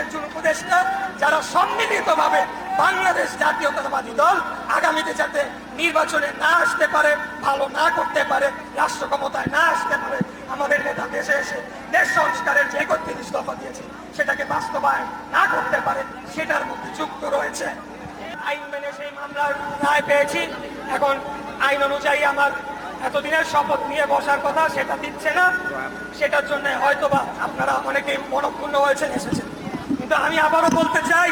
একজন উপদেষ্টা যারা সম্মিলিতভাবে বাংলাদেশ জাতীয়তাবাদী দল আগামীতে যাতে নির্বাচনে না আসতে পারে, ভালো না করতে পারে, রাষ্ট্র ক্ষমতায় না আসতে পারে, আমাদের নেতা দেশে এসে দেশ সংস্কারের যে একত্রিশ দফা দিয়েছে, সেটাকে বাস্তবায়ন না করতে পারে, সেটার মধ্যে যুক্ত রয়েছে। আইন মেনে সেই মামলার রায় পেয়েছি। এখন আইন অনুযায়ী আমার এতদিনের শপথ নিয়ে বসার কথা সেটা দিচ্ছে না। সেটার জন্য হয়তোবা আপনারা অনেকেই মনক্ষুণ্ণ হয়েছেন, এসেছেন। কিন্তু আমি আবারও বলতে চাই,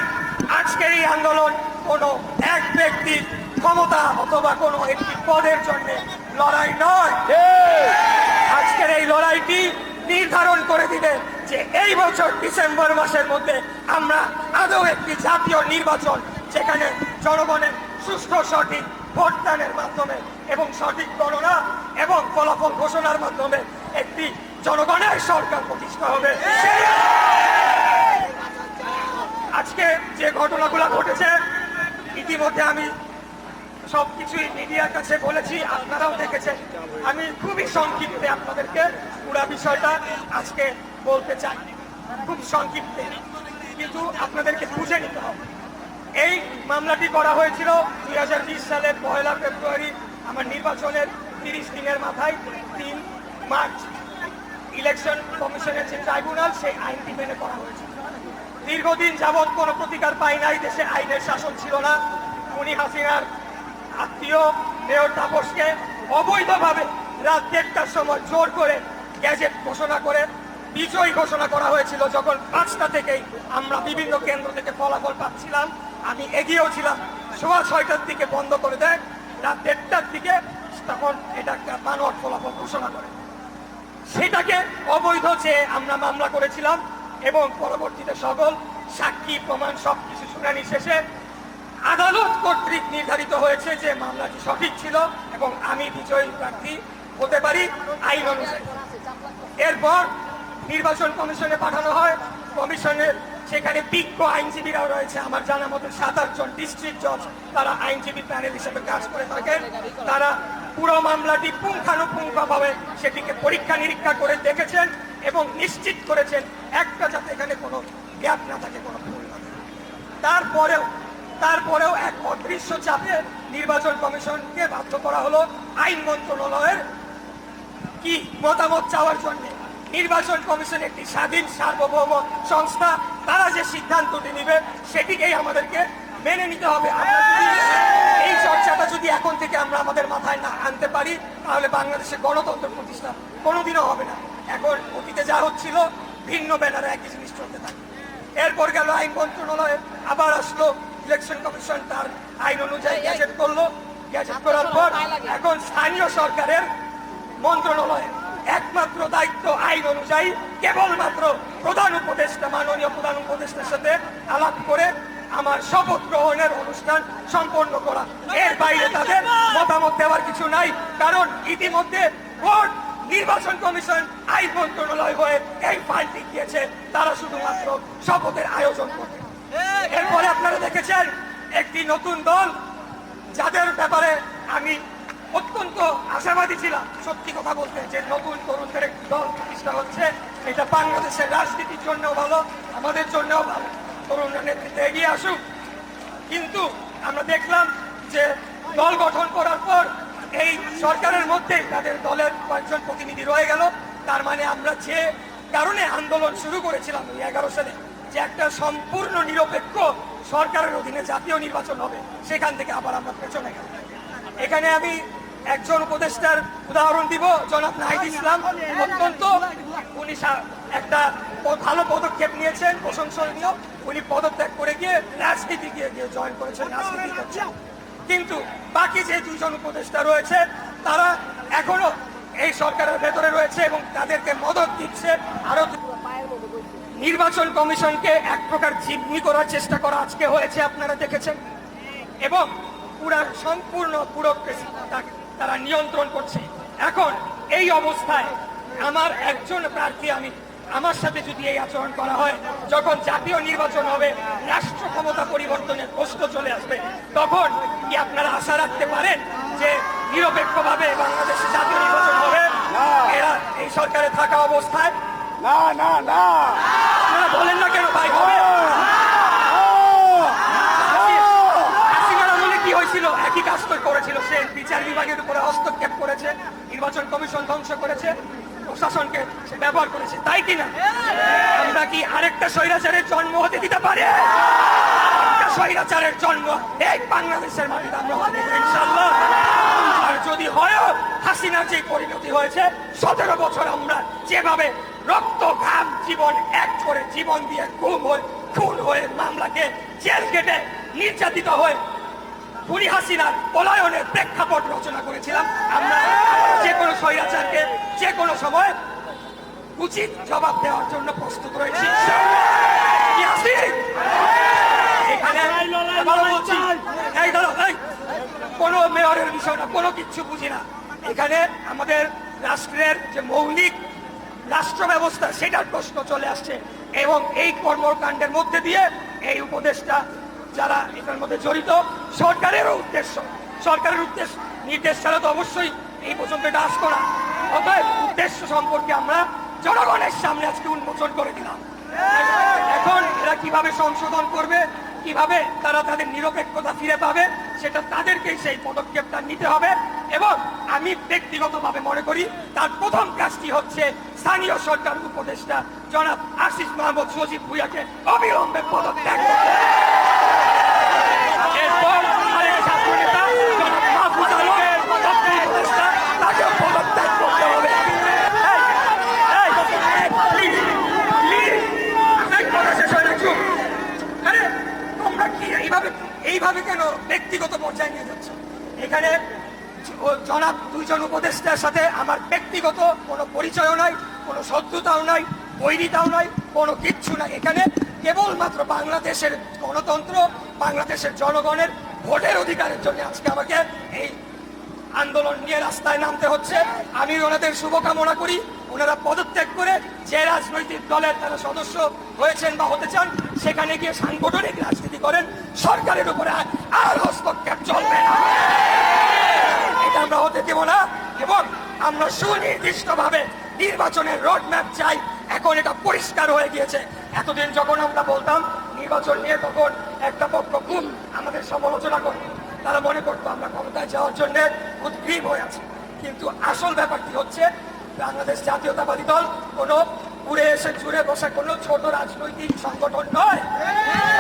আজকের এই আন্দোলন কোনো এক ব্যক্তির ক্ষমতা অথবা কোনো একটি পদের জন্য লড়াই নয়। আজকের এই লড়াইটি নির্ধারণ করে দিবে যে এই বছর ডিসেম্বর মাসের মধ্যে আমরা আদৌ একটি জাতীয় নির্বাচন, যেখানে জনগণের সুষ্ঠু, সঠিক ভোটদানের মাধ্যমে এবং সঠিক গণনা এবং ফলাফল ঘোষণার মাধ্যমে একটি জনগণের সরকার প্রতিষ্ঠা হবে। আজকে যে ঘটনাগুলো ঘটেছে, ইতিমধ্যে আমি সবকিছুই মিডিয়ার কাছে বলেছি, আপনারাও দেখেছেন। আমি খুবই সংক্ষিপ্তে আপনাদেরকে পুরো বিষয়টা আজকে বলতে চাই। খুব সংক্ষিপ্তে। কিন্তু আপনাদেরকে বুঝে নিতে হবে। এই মামলাটি করা হয়েছিল দুই হাজার বিশ সালের পয়লা ফেব্রুয়ারি, আমার নির্বাচনের তিরিশ দিনের মাথায়, তিন মার্চ ইলেকশন কমিশনের যে ট্রাইব্যুনাল, সেই আইনটি মেনে করা হয়েছিল দীর্ঘদিন যাবৎ কোনো প্রতিকার পাই নাই, দেশে আইনের শাসন ছিল না। উনি হাসিনার আত্মীয় মেয়র তাপসকে অবৈধভাবে রাত দেড়টার সময় জোর করে গ্যাজেট ঘোষণা করে, বিজয়ী ঘোষণা করা হয়েছিল যখন পাঁচটা থেকেই আমরা বিভিন্ন কেন্দ্র থেকে ফলাফল পাচ্ছিলাম। আমি এগিয়েও ছিলাম। সোয়া ছয়টার দিকে বন্ধ করে দেয়। রাত দেড়টার দিকে তখন এটা মানব ফলাফল ঘোষণা করে। সেটাকে অবৈধ চেয়ে আমরা মামলা করেছিলাম এবং পরবর্তীতে সকল সাক্ষী, প্রমাণ সবকিছু শুনানি শেষে আদালত কর্তৃক নির্ধারিত হয়েছে যে মামলাটি সঠিক ছিল এবং আমি বিজয়ী প্রার্থী হতে পারি আইন অনুযায়ী। এরপর নির্বাচন কমিশনে পাঠানো হয়। কমিশনের সেখানে বিজ্ঞ আইনজীবীরাও রয়েছে। আমার জানা মতো সাত আটজন ডিস্ট্রিক্ট জজ তারা আইনজীবী প্যানেল হিসেবে কাজ করে থাকেন। তারা পুরো মামলাটি পুঙ্খানুপুঙ্খভাবে সেটিকে পরীক্ষা নিরীক্ষা করে দেখেছেন এবং নিশ্চিত করেছেন একটা যাতে এখানে কোনো গ্যাপ না থাকে, কোনো ভুল না। তারপরেও তারপরেও এক অদৃশ্য চাপে নির্বাচন কমিশনকে বাধ্য করা হলো আইন মন্ত্রণালয়ের কি মতামত চাওয়ার জন্য। নির্বাচন কমিশন একটি স্বাধীন সার্বভৌম সংস্থা তারা যে সিদ্ধান্তটি নেবে সেটিকেই আমাদেরকে মেনে নিতে হবে। এই চর্চাটা যদি এখন থেকে আমরা আমাদের মাথায় না আনতে পারি তাহলে বাংলাদেশে গণতন্ত্র প্রতিষ্ঠা কোনোদিনও হবে না। এখন অতীতে যা হচ্ছিল ভিন্ন ব্যানারে একই জিনিস চলতে থাকে। এরপর গেল আইন মন্ত্রণালয়ে আবার আসলো ইলেকশন কমিশন তার আইন অনুযায়ী গ্যাজেট করল। গ্যাজেট করার পর এখন স্থানীয় সরকারের মন্ত্রণালয়ের একমাত্র দায়িত্ব আইন অনুযায়ী কেবলমাত্র প্রধান উপদেষ্টা, মাননীয় প্রধান উপদেষ্টার সাথে আলাপ করে আমার শপথ গ্রহণের অনুষ্ঠান সম্পন্ন করা। এর বাইরে তাদের মতামত দেওয়ার কিছু নাই, কারণ ইতিমধ্যে ভোট নির্বাচন কমিশন, আইন মন্ত্রণালয় হয়ে এই ফাইলটি দিয়েছে তারা শুধুমাত্র শপথের আয়োজন করবে। এরপরে আপনারা দেখেছেন, একটি নতুন দল, যাদের ব্যাপারে আমি অত্যন্ত আশাবাদী ছিলাম। সত্যি কথা বলতে যে নতুন তরুণদের একটি দল প্রতিষ্ঠা হচ্ছে, এটা বাংলাদেশের রাজনীতির জন্য ভালো, আমাদের জন্যও ভালো। তরুণরা নেতৃত্বে এগিয়ে আসুক। কিন্তু আমরা দেখলাম যে দল গঠন করার পর এই সরকারের মধ্যে তাদের দলের কয়েকজন প্রতিনিধি রয়ে গেল। তার মানে আমরা যে কারণে আন্দোলন শুরু করেছিলাম ওই এগারো সালে, যে একটা সম্পূর্ণ নিরপেক্ষ সরকারের অধীনে জাতীয় নির্বাচন হবে, সেখান থেকে আবার আমরা পেছনে গেলাম। এখানে আমি একজন উপদেষ্টার উদাহরণ দিব, জনাব নাহিদ ইসলাম। অত্যন্ত উনি একটা ভালো পদক্ষেপ নিয়েছেন, প্রশংসনীয়। উনি পদত্যাগ করে গিয়ে রাজনীতি গিয়ে গিয়ে জয়েন করেছেন, রাজনীতি কিন্তু বাকি যে দুজন উপদেষ্টা রয়েছে, তারা এখনও এই সরকারের ভেতরে রয়েছে এবং তাদেরকে মদত দিচ্ছে। আরও নির্বাচন কমিশনকে এক প্রকার জিম্মি করার চেষ্টা করা আজকে হয়েছে, আপনারা দেখেছেন। এবং পুরা সম্পূর্ণ ব্যুরোক্রেসি তারা নিয়ন্ত্রণ করছে। এখন এই অবস্থায় আমার একজন প্রার্থী আমি আমার সাথে যদি এই আচরণ করা হয় যখন জাতীয় নির্বাচন হবে রাষ্ট্র ক্ষমতা পরিবর্তনের প্রশ্ন চলে আসবে তখন কি আপনারা আশা রাখতে পারেন যে নিরপেক্ষভাবে বাংলাদেশে জাতীয় নির্বাচন হবে। এরা এই সরকারে থাকা অবস্থায়? না না না আপনারা বলেন না কেন ভাই হবে হাসিনার আমলে কি হয়েছিল একই কাজ তো করেছিল সে বিচার বিভাগের উপরে হস্তক্ষেপ করেছে, নির্বাচন কমিশন ধ্বংস করেছে, প্রশাসনকে ব্যবহার করেছে, তাই কিনা? আমরা কি আরেকটা স্বৈরাচারের জন্ম হতে দিতে পারি? স্বৈরাচারের জন্ম এই বাংলাদেশের মাটিতে আমরা হতে ইনশাল্লাহ আর যদি হয়, হাসিনার যে পরিণতি হয়েছে, সতেরো বছর আমরা যেভাবে রক্ত ঘাম জীবন এক করে জীবন দিয়ে গুম হয়ে, খুন হয়ে মামলাকে জেল কেটে নির্যাতিত হয়ে খুনি হাসিনার পলায়নের প্রেক্ষাপট রচনা করেছিলাম। আমরা যে কোনো স্বৈরাচারকে যে কোনো সময় উচিত জবাব দেওয়ার জন্য প্রস্তুত রয়েছি। এখানে কোনো মেয়রের বিষয় না কোনো কিচ্ছু বুঝি না। এখানে আমাদের রাষ্ট্রের যে মৌলিক রাষ্ট্র ব্যবস্থা সেটার প্রশ্ন চলে আসছে। এবং এই কর্মকাণ্ডের মধ্যে দিয়ে এই উপদেশটা যারা এটার মধ্যে জড়িত, সরকারেরও উদ্দেশ্য। সরকারের উদ্দেশ্য, নির্দেশ ছাড়া তো অবশ্যই এই পর্যন্ত এটা না। অতএব উদ্দেশ্য সম্পর্কে আমরা জনগণের সামনে আজকে উন্মোচন করে দিলাম। এখন এরা কীভাবে সংশোধন করবে, কীভাবে তারা তাদের নিরপেক্ষতা ফিরে পাবে, সেটা তাদেরকেই সেই পদক্ষেপটা নিতে হবে এবং আমি ব্যক্তিগতভাবে মনে করি তার প্রথম কাজটি হচ্ছে স্থানীয় সরকার উপদেষ্টা জনাব আশিস মাহমুদ সজীব ভুইয়াকে অবিলম্বে পদত্যাগ করতে হবে। এরপর আরেক ছাত্র নেতা জনাব মাহফুজ আলম, তথ্য উপদেষ্টা, তাকেও পদত্যাগ করতে হবে। এই, এই, please, please, এক কথা শেষ হয় না, চুপ। আরে, তোমরা কি এইভাবে এইভাবে কেন ব্যক্তিগত পর্যায়ে নিয়ে যাচ্ছ? এখানে জনাব দুইজন উপদেষ্টার সাথে আমার ব্যক্তিগত কোনো পরিচয়ও নাই, কোনো শত্রুতাও নাই, বৈরিতাও নাই, কোনো কিচ্ছু নাই। এখানে কেবলমাত্র বাংলাদেশের গণতন্ত্র, বাংলাদেশের জনগণের ভোটের অধিকারের জন্য আজকে আমাকে এই আন্দোলন নিয়ে রাস্তায় নামতে হচ্ছে। আমি ওনাদের শুভকামনা করি। ওনারা পদত্যাগ করে যে রাজনৈতিক দলের তারা সদস্য হয়েছেন বা হতে চান, সেখানে গিয়ে সাংগঠনিক রাজনীতি করেন। সরকারের উপরে আর- হস্তক্ষেপ চলবে না। এটা আমরা হতে দেব না। এবং আমরা সুনির্দিষ্টভাবে নির্বাচনের রোড ম্যাপ চাই। এখন এটা পরিষ্কার হয়ে গিয়েছে। এতদিন যখন আমরা বলতাম, নির্বাচন নিয়ে তখন একটা পক্ষ খুব আমাদের সমালোচনা করত। তারা মনে করতো, আমরা ক্ষমতায় যাওয়ার জন্য উদ্গ্রীব হয়ে আছি। কিন্তু আসল ব্যাপারটি হচ্ছে বাংলাদেশ জাতীয়তাবাদী দল কোনো উড়ে এসে জুড়ে বসে কোনো ছোট রাজনৈতিক সংগঠন নয়।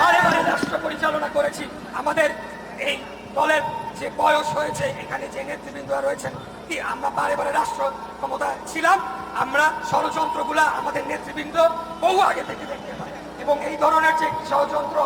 বারে বারে রাষ্ট্র পরিচালনা করেছি। আমাদের এই দলের যে বয়স হয়েছে, এখানে যে নেতৃবৃন্দরা রয়েছেন, কি আমরা বারে বারে রাষ্ট্র ক্ষমতা ছিলাম? আমরা ষড়যন্ত্রগুলা আমাদের নেতৃবৃন্দ বহু আগে থেকে দেখতে পাই। এবং এই ধরনের যে ষড়যন্ত্র